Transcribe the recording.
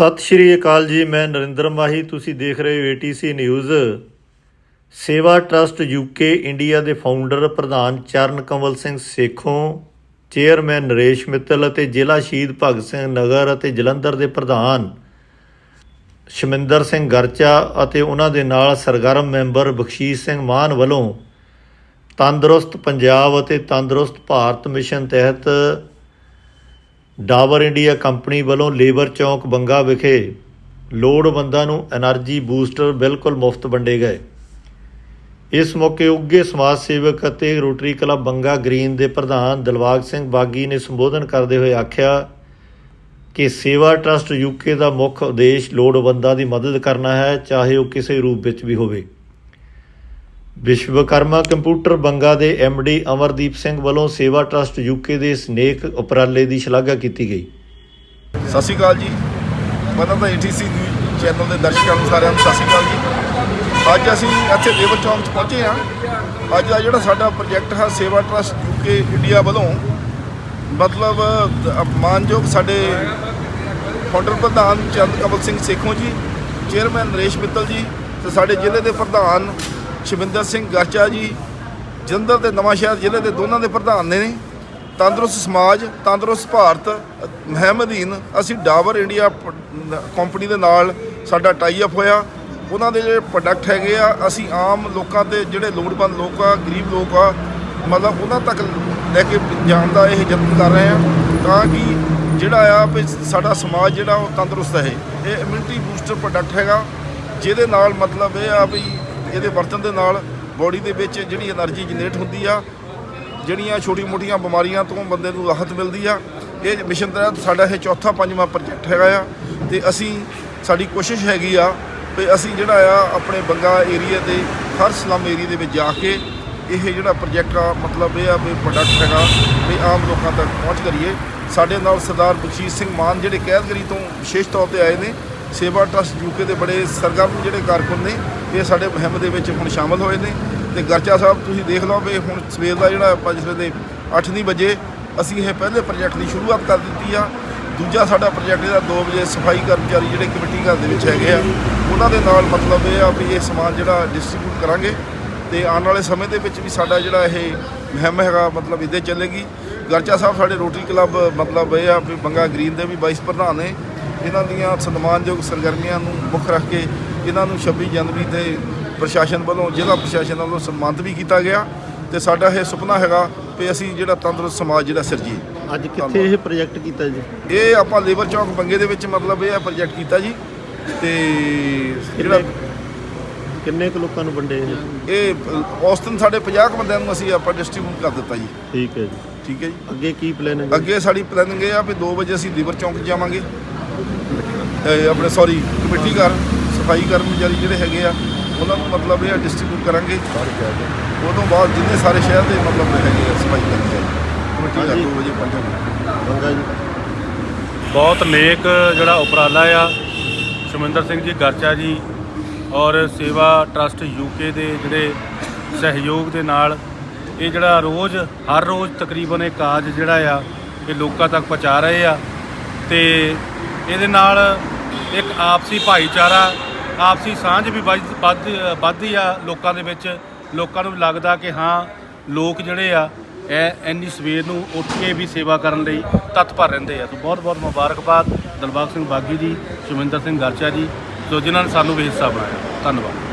ਸਤਿ ਸ਼੍ਰੀ ਅਕਾਲ ਜੀ, ਮੈਂ ਨਰਿੰਦਰ ਮਾਹੀ, ਤੁਸੀਂ ਦੇਖ ਰਹੇ ਹੋ ATC news Sewa trust UK India ਦੇ ਫਾਊਂਡਰ ਪ੍ਰਧਾਨ ਚਰਨ ਕੰਵਲ ਸਿੰਘ ਸੇਖੋਂ ਚੇਅਰਮੈਨ ਨਰੇਸ਼ ਮਿੱਤਲ ਅਤੇ ਜ਼ਿਲ੍ਹਾ ਸ਼ਹੀਦ ਭਗਤ ਸਿੰਘ ਨਗਰ ਅਤੇ ਜਲੰਧਰ ਦੇ ਪ੍ਰਧਾਨ ਸ਼ਮਿੰਦਰ ਸਿੰਘ ਗਰਚਾ ਅਤੇ ਉਹਨਾਂ ਦੇ ਨਾਲ ਸਰਗਰਮ ਮੈਂਬਰ ਬਖਸ਼ੀਸ਼ ਸਿੰਘ ਮਾਨ ਵੱਲੋਂ ਤੰਦਰੁਸਤ ਪੰਜਾਬ ਅਤੇ ਤੰਦਰੁਸਤ ਭਾਰਤ ਮਿਸ਼ਨ ਤਹਿਤ ਡਾਬਰ ਇੰਡੀਆ ਕੰਪਨੀ ਵੱਲੋਂ ਲੇਬਰ ਚੌਂਕ ਬੰਗਾ ਵਿਖੇ ਲੋੜਵੰਦਾਂ ਨੂੰ એનર્ਜੀ ਬੂਸਟਰ ਬਿਲਕੁਲ ਮੁਫਤ ਵੰਡੇ ਗਏ। ਇਸ ਮੌਕੇ ਉੱਗੇ ਸਮਾਜ ਸੇਵਕ ਅਤੇ ਰੋਟਰੀ ਕਲੱਬ ਬੰਗਾ ਗ੍ਰੀਨ ਦੇ ਪ੍ਰਧਾਨ ਦਿਲਵਾਗ ਸਿੰਘ ਬਾਗੀ ਨੇ ਸੰਬੋਧਨ ਕਰਦੇ ਹੋਏ ਆਖਿਆ ਕਿ ਸੇਵਾ ਟਰਸਟ ਯੂਕੇ ਦਾ ਮੁੱਖ ਉਦੇਸ਼ ਲੋੜਵੰਦਾਂ ਦੀ ਮਦਦ ਕਰਨਾ ਹੈ, ਚਾਹੇ ਉਹ ਕਿਸੇ ਰੂਪ ਵਿੱਚ ਵੀ ਹੋਵੇ। ਵਿਸ਼ਵਕਰਮਾ ਕੰਪਿਊਟਰ ਬੰਗਾ ਦੇ ਡੀ ਅਮਰਦੀਪ ਸਿੰਘ ਵੱਲੋਂ ਸੇਵਾ ਟਰਸਟ ਯੂਕੇ ਦੇ ਸਨੇਕ ਉਪਰਾਲੇ ਦੀ ਸ਼ਲਾਘਾ ਕੀਤੀ ਗਈ। ਸਤਿ ਸ਼੍ਰੀ ਅਕਾਲ ਜੀ। ਪਹਿਲਾਂ ਤਾਂ ATC ਨਿਊਜ਼ ਚੈਨਲ ਦੇ ਦਰਸ਼ਕਾਂ ਨੂੰ ਸਾਰਿਆਂ ਨੂੰ ਸਤਿ ਸ਼੍ਰੀ ਅਕਾਲ ਜੀ। ਅੱਜ ਅਸੀਂ ਇੱਥੇ ਲੇਬਰ ਚੌਂਕ 'ਚ ਪਹੁੰਚੇ ਹਾਂ। ਅੱਜ ਦਾ ਜਿਹੜਾ ਸਾਡਾ ਪ੍ਰੋਜੈਕਟ ਹੈ ਸੇਵਾ ਟਰਸਟ ਯੂਕੇ ਇੰਡੀਆ ਵੱਲੋਂ, ਮਤਲਬ ਮਾਨਯੋਗ ਸਾਡੇ ਫਾਊਂਡਰ ਪ੍ਰਧਾਨ ਚੰਦ ਕਮਲ ਸਿੰਘ ਸੇਖੋਂ ਜੀ ਚੇਅਰਮੈਨ ਨਰੇਸ਼ ਮਿੱਤਲ ਜੀ ਤੇ ਸਾਡੇ ਜ਼ਿਲ੍ਹੇ ਦੇ ਪ੍ਰਧਾਨ ਸ਼ਿਵਿੰਦਰ ਸਿੰਘ ਗਰਚਾ ਜੀ, ਜਲੰਧਰ ਤੇ ਨਵਾਂਸ਼ਹਿਰ ਜ਼ਿਲ੍ਹੇ ਦੇ ਦੋਨਾਂ ਦੇ ਪ੍ਰਧਾਨ ਨੇ। ਤੰਦਰੁਸਤ ਸਮਾਜ, ਤੰਦਰੁਸਤ ਭਾਰਤ ਮੁਹਿੰਮ ਅਧੀਨ ਅਸੀਂ ਡਾਬਰ ਇੰਡੀਆ ਕੰਪਨੀ ਦੇ ਨਾਲ ਸਾਡਾ ਟਾਈ ਅਪ ਹੋਇਆ। ਉਹਨਾਂ ਦੇ ਜਿਹੜੇ ਪ੍ਰੋਡਕਟ ਹੈਗੇ ਆ, ਅਸੀਂ ਆਮ ਲੋਕਾਂ ਤੇ ਜਿਹੜੇ ਲੋੜਵੰਦ ਲੋਕ ਆ, ਗਰੀਬ ਲੋਕ ਆ, ਮਤਲਬ ਉਹਨਾਂ ਤੱਕ ਲੈ ਕੇ ਜਾਣ ਦਾ ਇਹ ਯਤਨ ਕਰ ਰਹੇ ਆ ਤਾਂ ਕਿ ਜਿਹੜਾ ਆ ਵੀ ਸਾਡਾ ਸਮਾਜ ਜਿਹੜਾ ਉਹ ਤੰਦਰੁਸਤ ਰਹੇ। ਇਹ ਇਮਿਊਨਿਟੀ ਬੂਸਟਰ ਪ੍ਰੋਡਕਟ ਹੈਗਾ। ਜਿਹਦੇ ਨਾਲ ਮਤਲਬ ਇਹ ਆ ਵੀ ਇਹਦੇ ਵਰਤਨ ਦੇ ਨਾਲ ਬੋਡੀ ਦੇ ਵਿੱਚ ਜਿਹੜੀ એનર્ਜੀ ਜਨਰੇਟ ਹੁੰਦੀ ਆ, ਜਿਹੜੀਆਂ ਛੋਟੀ-ਮੋਟੀਆਂ ਬਿਮਾਰੀਆਂ ਤੋਂ ਬੰਦੇ ਨੂੰ ਰਾਹਤ ਮਿਲਦੀ ਆ, ਇਹ ਮਿਸ਼ਨ ਤਹਿਤ ਸਾਡਾ ਇਹ ਚੌਥਾ, ਪੰਜਵਾਂ ਪ੍ਰੋਜੈਕਟ ਹੈਗਾ ਆ ਤੇ ਅਸੀਂ, ਸਾਡੀ ਕੋਸ਼ਿਸ਼ ਹੈਗੀ ਆ ਤੇ ਅਸੀਂ ਜਿਹੜਾ ਆ ਆਪਣੇ ਬੰਗਾ ਏਰੀਆ ਦੇ, ਹਰ ਸਲਮ ਏਰੀਆ ਦੇ ਵਿੱਚ ਜਾ ਕੇ ਇਹ ਜਿਹੜਾ ਪ੍ਰੋਜੈਕਟ ਆ, ਮਤਲਬ ਇਹ ਆ ਵੀ ਪ੍ਰੋਡਕਟ ਹੈਗਾ ਵੀ ਆਮ ਲੋਕਾਂ ਤੱਕ ਪਹੁੰਚ ਕਰੀਏ। ਸਾਡੇ ਨਾਲ ਸਰਦਾਰ ਬਖਸ਼ੀਸ਼ ਸਿੰਘ ਮਾਨ ਜਿਹੜੇ ਕੈਦਗਰੀ ਤੋਂ ਵਿਸ਼ੇਸ਼ ਤੌਰ ਤੇ ਆਏ ਨੇ ਸੇਵਾ ਟਰਸਟ ਯੂਕੇ ਦੇ ਬੜੇ ਸਰਗਰਮ ਜਿਹੜੇ ਕਾਰਕੁਨ ਨੇ, ਇਹ ਸਾਡੇ ਮੁਹਿੰਮ ਦੇ ਵਿੱਚ ਹੁਣ ਸ਼ਾਮਲ ਹੋਏ ਨੇ ਤੇ ਗਰਚਾ ਸਾਹਿਬ, ਤੁਸੀਂ ਦੇਖ ਲਓ ਵੀ ਹੁਣ ਸਵੇਰ ਦਾ ਜਿਹੜਾ ਆਪਾਂ ਜਿਸ ਵੇਲੇ 8 ਨਹੀਂ ਵਜੇ ਅਸੀਂ ਇਹ ਪਹਿਲੇ ਪ੍ਰੋਜੈਕਟ ਦੀ ਸ਼ੁਰੂਆਤ ਕਰ ਦਿੱਤੀ ਆ। ਦੂਜਾ ਸਾਡਾ ਪ੍ਰੋਜੈਕਟ ਇਹਦਾ 2 ਵਜੇ ਸਫ਼ਾਈ ਕਰਮਚਾਰੀ ਜਿਹੜੇ ਕਮੇਟੀ ਘਰ ਦੇ ਵਿੱਚ ਹੈਗੇ ਆ, ਉਹਨਾਂ ਦੇ ਨਾਲ ਮਤਲਬ ਇਹ ਆ ਵੀ ਇਹ ਸਮਾਨ ਜਿਹੜਾ ਡਿਸਟ੍ਰੀਬਿਊਟ ਕਰਾਂਗੇ ਤੇ ਆਉਣ ਵਾਲੇ ਸਮੇਂ ਦੇ ਵਿੱਚ ਵੀ ਸਾਡਾ ਜਿਹੜਾ ਇਹ ਮੁਹਿੰਮ ਹੈਗਾ ਮਤਲਬ ਇੱਦੇ ਚੱਲੇਗੀ। ਗਰਚਾ ਸਾਹਿਬ, ਸਾਡੇ ਰੋਟਰੀ ਕਲੱਬ ਮਤਲਬ ਇਹ ਆ ਵੀ ਬੰਗਾ ਗ੍ਰੀਨ ਦੇ ਵੀ ਵਾਈਸ ਪ੍ਰਧਾਨ ਨੇ ਇਹਨਾਂ ਦੀਆਂ ਸਨਮਾਨਯੋਗ ਸਰਗਰਮੀਆਂ ਨੂੰ ਮੁੱਖ ਰੱਖ ਕੇ ਇਹਨਾਂ ਨੂੰ 26 ਜਨਵਰੀ ਤੇ ਪ੍ਰਸ਼ਾਸਨ ਵੱਲੋਂ ਜ਼ਿਲ੍ਹਾ ਪ੍ਰਸ਼ਾਸਨ ਵੱਲੋਂ ਸਨਮਾਨਿਤ ਵੀ ਕੀਤਾ ਗਿਆ ਤੇ ਸਾਡਾ ਇਹ ਸੁਪਨਾ ਹੈਗਾ ਵੀ ਅਸੀਂ ਜਿਹੜਾ ਤੰਦਰੁਸਤ ਸਮਾਜ ਜਿਹੜਾ ਸਿਰਜੀਏ। ਅੱਜ ਕਿੱਥੇ ਇਹ ਪ੍ਰੋਜੈਕਟ ਕੀਤਾ ਜੀ? ਇਹ ਆਪਾਂ ਲੇਬਰ ਚੌਕ ਬੰਗੇ ਦੇ ਵਿੱਚ ਮਤਲਬ ਇਹ ਪ੍ਰੋਜੈਕਟ ਕੀਤਾ ਜੀ ਤੇ ਜਿਹੜਾ ਕਿੰਨੇ- ਕੁ ਲੋਕਾਂ ਨੂੰ ਵੰਡੇ ਇਹ? ਇਹ ਔਸਤਨ ਸਾਡੇ 50 ਕੁ ਬੰਦਿਆਂ ਨੂੰ ਅਸੀਂ ਆਪਾਂ ਡਿਸਟ੍ਰੀਬਿਊਟ ਕਰ ਦਿੱਤਾ ਜੀ। ਠੀਕ ਹੈ ਜੀ। ਠੀਕ ਹੈ ਜੀ। ਅੱਗੇ ਕੀ ਪਲਾਨ ਹੈ? ਅੱਗੇ ਸਾਡੀ ਪਲੈਨਿੰਗ ਇਹ ਆ ਵੀ 2 ਵਜੇ ਅਸੀਂ ਲੇਬਰ ਚੌਂਕ ਜਾਵਾਂਗੇ। ਆਪਣੇ ਸੌਰੀ ਕਮੇਟੀ ਘਰ ਸਫ਼ਾਈ ਕਰਮਚਾਰੀ ਜਿਹੜੇ ਹੈਗੇ ਆ ਉਹਨਾਂ ਨੂੰ ਮਤਲਬ ਇਹ ਡਿਸਟ੍ਰੀਬਿਊਟ ਕਰਾਂਗੇ। ਉਹ ਤੋਂ ਬਾਅਦ ਜਿੰਨੇ ਸਾਰੇ ਸ਼ਹਿਰ ਦੇ ਮਤਲਬ ਹੈਗੇ ਆ ਸਫ਼ਾਈ ਕਰਮਚਾਰੀ ਕਮੇਟੀ ਹਾਂਜੀ। 2 ਵਜੇ ਪਹੁੰਚਾਂਗੇ ਬਹੁਤ ਨੇਕ ਜਿਹੜਾ ਉਪਰਾਲਾ ਆ। ਸ਼ਮਿੰਦਰ ਸਿੰਘ ਜੀ ਗਰਚਾ ਜੀ ਔਰ ਸੇਵਾ ਟਰਸਟ ਯੂਕੇ ਦੇ ਜਿਹੜੇ ਸਹਿਯੋਗ ਦੇ ਨਾਲ ਇਹ ਜਿਹੜਾ ਰੋਜ਼ ਹਰ ਰੋਜ਼ ਤਕਰੀਬਨ ਇਹ ਕਾਜ ਜਿਹੜਾ ਆ ਇਹ ਲੋਕਾਂ ਤੱਕ ਪਹੁੰਚਾ ਰਹੇ ਆ। ਤੇ ਇਹਦੇ ਨਾਲ ਆਪਸੀ ਭਾਈਚਾਰਾ, ਆਪਸੀ ਸਾਂਝ ਵੀ ਵੱਧ- ਵੱਧ, ਵੱਧਦੀ ਆ ਲੋਕਾਂ ਦੇ ਵਿੱਚ। ਲੋਕਾਂ ਨੂੰ ਲੱਗਦਾ ਕਿ ਹਾਂ, ਲੋਕ ਜਿਹੜੇ ਆ ਇਹ ਇੰਨੀ ਸਵੇਰ ਨੂੰ ਉੱਠ ਕੇ ਵੀ ਸੇਵਾ ਕਰਨ ਲਈ ਤਤਪਰ ਰਹਿੰਦੇ ਆ। ਸੋ ਬਹੁਤ ਬਹੁਤ ਮੁਬਾਰਕਬਾਦ। ਦਿਲਬਾਗ ਸਿੰਘ ਬਾਗੀ ਜੀ ਸ਼ਮਿੰਦਰ ਸਿੰਘ ਗਰਚਾ ਜੀ। ਸੋ ਜਿਨ੍ਹਾਂ ਨੇ ਸਾਨੂੰ ਵੀ ਹਿੱਸਾ ਬਣਾਇਆ। ਧੰਨਵਾਦ।